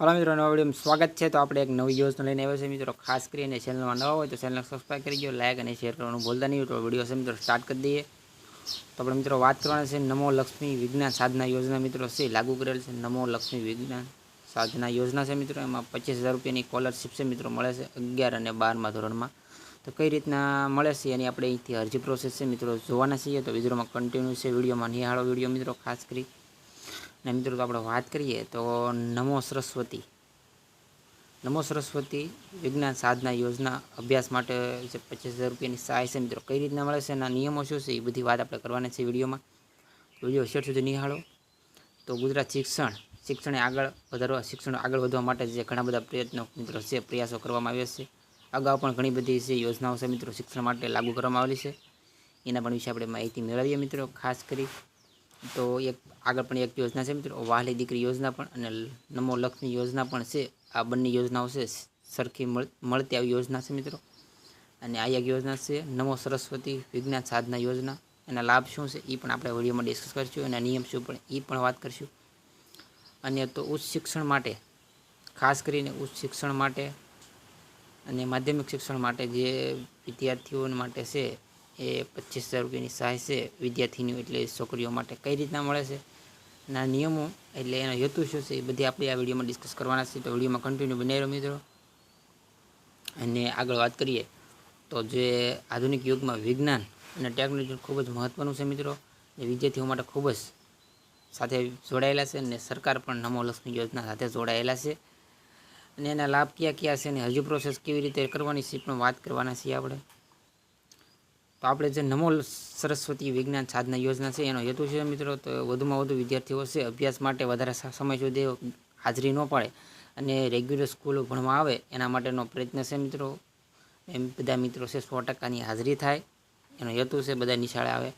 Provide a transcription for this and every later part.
હાલો મિત્રો, નવા વિડીયોમાં સ્વાગત છે. તો આપણે એક નવી યોજના લઈને આવ્યો છે મિત્રો, ખાસ કરીને ચેનલમાં નવા હોય તો ચેનલને સબસ્ક્રાઈબ કરી દો લાઈક અને શેર કરવાનું ભૂલતા નહીં. તો વીડિયો છે, મિત્રો સ્ટાર્ટ કરી દઈએ. તો આપણે મિત્રો, વાત કરવાના છે નમો લક્ષ્મી વિજ્ઞાન સાધના યોજના મિત્રો છે, લાગુ કરેલ છે નમો લક્ષ્મી વિજ્ઞાન સાધના યોજના છે, મિત્રો. એમાં પચીસ હજાર રૂપિયાની સ્કોલરશીપ છે, મિત્રો, મળે છે અગિયાર અને બારમા ધોરણમાં. તો કઈ રીતના મળે છે એની આપણે અહીંથી અરજી પ્રોસેસ છે, મિત્રો, જોવાના છીએ. તો વિડીયોમાં કન્ટિન્યુ છે, વિડીયોમાં નિહાળો વીડિયો, મિત્રો, ખાસ કરી. અને મિત્રો, તો આપણે વાત કરીએ તો નમો સરસ્વતી. નમો સરસ્વતી વિજ્ઞાન સાધના યોજના અભ્યાસ માટે જે પચીસ હજાર રૂપિયાની સહાય છે મિત્રો, કઈ રીતના મળે છે, એના નિયમો શું છે, એ બધી વાત આપણે કરવાની છે વિડીયોમાં. વીડિયો શેર સુધી નિહાળો. તો ગુજરાત શિક્ષણ શિક્ષણે આગળ વધારવા શિક્ષણ આગળ વધવા માટે જે ઘણા બધા પ્રયત્નો મિત્રો છે, પ્રયાસો કરવામાં આવ્યા છે. અગાઉ પણ ઘણી બધી જે યોજનાઓ છે મિત્રો, શિક્ષણ માટે લાગુ કરવામાં આવેલી છે. એના પણ વિશે આપણે માહિતી મેળવીએ મિત્રો, ખાસ કરી. તો એક આગળ પણ એક યોજના છે મિત્રો, વાહલી દીકરી યોજના પણ અને નમો લક્ષ્મી યોજના પણ છે. આ બંને યોજનાઓ છે, સરખી મળ, મળતી આવી યોજના છે મિત્રો. અને આ એક યોજના છે, નમો સરસ્વતી વિજ્ઞાન સાધના યોજના. એના લાભ શું છે એ પણ આપણે વિડીયોમાં ડિસ્કસ કરીશું એના નિયમ શું પણ એ પણ વાત કરીશું. અને તો ઉચ્ચ શિક્ષણ માટે, ખાસ કરીને ઉચ્ચ શિક્ષણ માટે અને માધ્યમિક શિક્ષણ માટે જે વિદ્યાર્થીઓ માટે છે એ પચીસ હજાર રૂપિયાની સહાય છે. વિદ્યાર્થીનીઓ એટલે છોકરીઓ માટે કઈ રીતના મળે છે? ના નિયમો, એટલે એનો હેતુ શું છે એ બધી આપણે આ વિડીયોમાં ડિસ્કસ કરવાના છે. તો વિડીયોમાં કન્ટિન્યુ બનાવી રહ્યો મિત્રો. અને આગળ વાત કરીએ તો જે આધુનિક યુગમાં વિજ્ઞાન અને ટેકનોલોજી ખૂબ જ મહત્ત્વનું છે મિત્રો. જે વિદ્યાર્થીઓ માટે ખૂબ જ સાથે જોડાયેલા છે અને સરકાર પણ નમો લક્ષ્મી યોજના સાથે જોડાયેલા છે. અને એના લાભ કયા કયા છે અને હજુ પ્રોસેસ કેવી રીતે કરવાની છે પણ વાત કરવાના છીએ આપણે. તો આપણે જે નમો સરસ્વતી વિજ્ઞાન સાધના યોજના છે, એનો હેતુ છે મિત્રો, તો વધુમાં વધુ વિદ્યાર્થીઓ છે, અભ્યાસ માટે વધારે સમય સુધી હાજરી ન પડે અને રેગ્યુલર સ્કૂલો ભણવા આવે, એના માટેનો પ્રયત્ન છે મિત્રો. એમ બધા મિત્રો છે, સો ટકાની હાજરી થાય, એનો હેતુ છે, બધા નિશાળે આવે.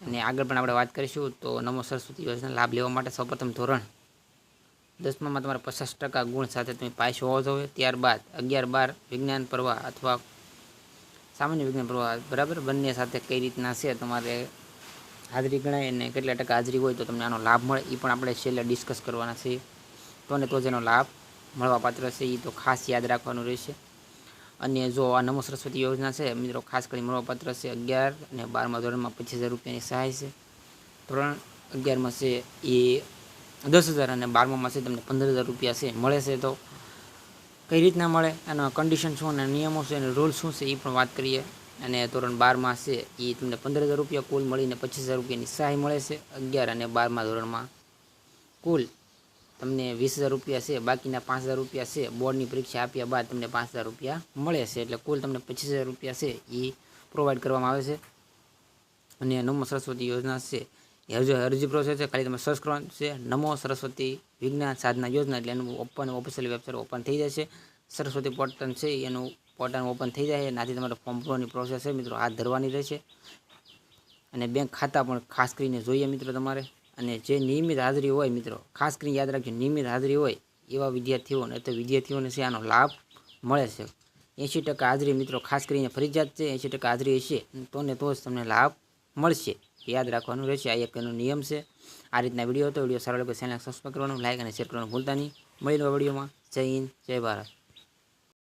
અને આગળ પણ આપણે વાત કરીશું, તો નમો સરસ્વતી યોજના લાભ લેવા માટે સૌપ્રથમ ધોરણ દસમામાં તમારે પચાસ ટકા ગુણ સાથે તમે પાસ હોવો જોઈએ, ત્યારબાદ અગિયાર બાર વિજ્ઞાન પ્રવાહ અથવા સામાન્ય વિજ્ઞાન પ્રવાહ બરાબર? બંને સાથે કઈ રીતના છે? તમારે હાજરી ગણાય અને કેટલા ટકા હાજરી હોય તો તમને આનો લાભ મળે. એ પણ આપણે છેલ્લે ડિસ્કસ કરવાના છે. તો ને તો જ એનો લાભ મળવાપાત્ર છે. એ તો ખાસ યાદ રાખવાનું રહેશે. અને જો આ નમો સરસ્વતી યોજના છે, મિત્રો, ખાસ કરી મળવાપાત્ર છે અગિયાર અને બારમા ધોરણમાં પચીસ હજાર રૂપિયાની સહાય છે. ધોરણ અગિયારમાં છે એ દસ હજાર અને બારમામાં છે તમને પંદર હજાર રૂપિયા છે. મળે છે તો કઈ રીતના મળે, એના કન્ડિશન શું અને નિયમો શું અને રૂલ શું છે એ પણ વાત કરીએ. અને ધોરણ બારમાં છે એ તમને પંદર હજાર રૂપિયા કુલ મળીને પચીસ હજાર રૂપિયાની સહાય મળે છે, અગિયાર અને બારમા ધોરણમાં. કુલ તમને વીસ હજાર રૂપિયા છે, બાકીના પાંચ હજાર રૂપિયા છે, બોર્ડની પરીક્ષા આપ્યા બાદ તમને પાંચ હજાર રૂપિયા મળે છે. એટલે કુલ તમને પચીસ હજાર રૂપિયા છે એ પ્રોવાઈડ કરવામાં આવે છે. અને નમો સરસ્વતી યોજના છે હજુ અરજી પ્રોસેસ છે. ખાલી તમે સર્ચ કરવાનું છે. નમો સરસ્વતી વિજ્ઞાન સાધના યોજના એટલે એનું ઓપન ઓફિશિયલ વેબસાઇટ ઓપન થઈ જશે. સરસ્વતી પોર્ટલ છે, એનું પોર્ટલ ઓપન થઈ જાય નાથી તમારે ફોર્મ ભરવાની પ્રોસેસ છે. મિત્રો, હાથ ધરવાની રહેશે. અને બેંક ખાતા પણ ખાસ કરીને જોઈએ મિત્રો તમારે. અને જે નિયમિત હાજરી હોય મિત્રો, ખાસ કરીને યાદ રાખજો, નિયમિત હાજરી હોય એવા વિદ્યાર્થીઓને તો વિદ્યાર્થીઓને છે આનો લાભ મળે છે. એંશી ટકા હાજરી મિત્રો ખાસ કરીને ફરજિયાત છે. એંશી ટકા હાજરી હશે તો ને તો જ તમને લાભ મળશે. યાદ રાખવાનું રહેશે. આ એક એનો નિયમ છે. આ રીતના વીડિયો હતો. વીડિયો સારો લાગે ચેનલ સબસ્ક્રાઈબ કરવાનું લાઈક અને શેર કરવાનું ભૂલતા નહીં. મળી નવા વિડીયોમાં. જય હિન્દ, જય ભારત.